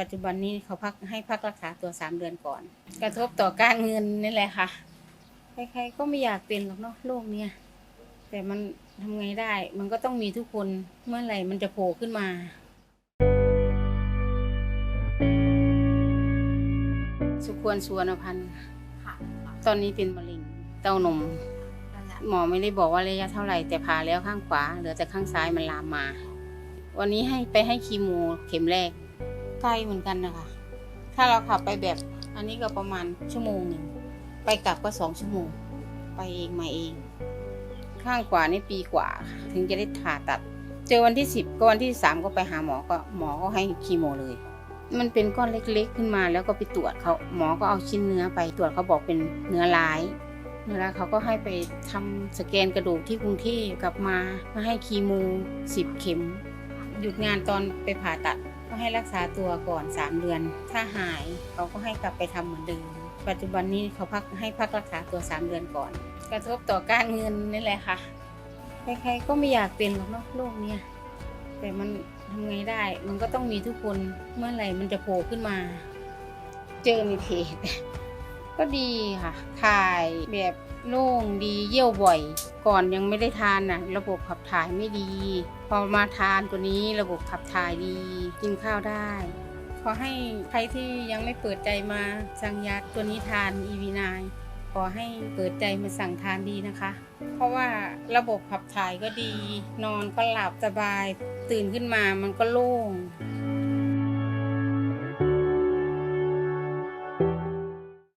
ปัจจุบันนี้เขาพักให้พักรักษาตัวสามเดือนก่อน กระทบต่อการเงินนี่แหละค่ะ ใครๆก็ไม่อยากเป็นหรอกเนาะโรคเนี้ยแต่มันทำไงได้ มันก็ต้องมีทุกคนเมื่อไหร่มันจะโผล่ขึ้นมาสุควรสุวรรณพันธ์ค่ะตอนนี้เป็นมะเร็งเต้านมนั่นแหละหมอไม่ได้บอกว่าระยะเท่าไหร่แต่ผ่าแล้วข้างขวา เหลือแต่ข้างซ้ายมันลามมา วันนี้ให้ไปให้คีโมเข็มแรก ใกล้เหมือนกันนะคะ ถ้าเราขับไปแบบอันนี้ก็ประมาณชั่วโมงหนึ่ง ไปกลับก็สองชั่วโมง ไปเองมาเอง ข้างขวานี่ปีกว่า ถึงจะได้ผ่าตัด เจอวันที่สิบก็วันที่สามก็ไปหาหมอก็หมอก็ให้คีโมเลย มันเป็นก้อนเล็กๆขึ้นมาแล้วก็ไปตรวจเขาหมอก็เอาชิ้นเนื้อไปตรวจเขาบอกเป็นเนื้อร้ายเนื้อร้ายเขาก็ให้ไปทำสแกนกระดูกที่กรุงเทพกลับมามาให้คีโมสิบเข็ม หยุดงานตอนไปผ่าตัดก็ให้รักษาตัวก่อน 3 เดือน ถ้าหายเขาก็ให้กลับไปทำเหมือนเดิม ปัจจุบันนี้เขาพักให้พักรักษาตัว 3 เดือนก่อน กระทบต่อการเงินนี่แหละค่ะ ใครๆก็ไม่อยากเป็นหรอกเนาะโรคเนี้ยแต่มันทำไงได้ มันก็ต้องมีทุกคน เมื่อไหร่มันจะโผล่ขึ้นมา เจอในเพจ ก็ดีค่ะถ่ายแบบโล่งดีเยี่ยวบ่อย ก่อนยังไม่ได้ทานนะระบบขับถ่ายไม่ดี พอมาทานตัวนี้ระบบขับถ่ายดี กินข้าวได้ ขอให้ใครที่ยังไม่เปิดใจมาสั่งยาตัวนี้ทาน EV9 ขอให้เปิดใจมาสั่งทานดีนะคะ เพราะว่าระบบขับถ่ายก็ดี นอนก็หลับสบาย ตื่นขึ้นมามันก็โล่ง